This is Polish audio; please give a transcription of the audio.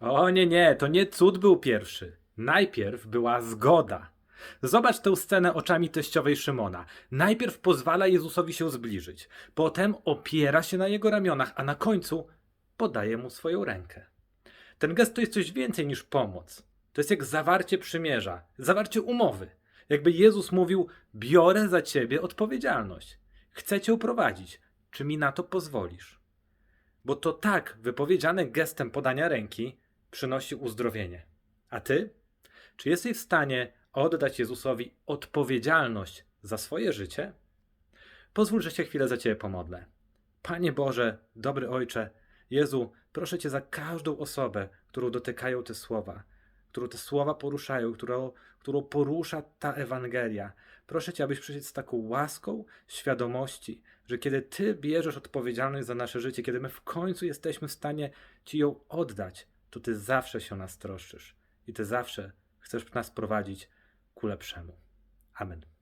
O nie, nie, to nie cud był pierwszy. Najpierw była zgoda. Zobacz tę scenę oczami teściowej Szymona. Najpierw pozwala Jezusowi się zbliżyć, potem opiera się na jego ramionach, a na końcu podaje mu swoją rękę. Ten gest to jest coś więcej niż pomoc. To jest jak zawarcie przymierza, zawarcie umowy. Jakby Jezus mówił: Biorę za ciebie odpowiedzialność. Chcę cię uprowadzić. Czy mi na to pozwolisz? Bo to tak wypowiedziane gestem podania ręki przynosi uzdrowienie. A ty? Czy jesteś w stanie oddać Jezusowi odpowiedzialność za swoje życie? Pozwól, że się chwilę za Ciebie pomodlę. Panie Boże, dobry Ojcze, Jezu, proszę Cię za każdą osobę, którą dotykają te słowa, którą te słowa poruszają, którą, którą porusza ta Ewangelia. Proszę Cię, abyś przyszedł z taką łaską świadomości, że kiedy Ty bierzesz odpowiedzialność za nasze życie, kiedy my w końcu jesteśmy w stanie Ci ją oddać, to Ty zawsze się nas troszczysz i Ty zawsze chcesz nas prowadzić ku lepszemu. Amen.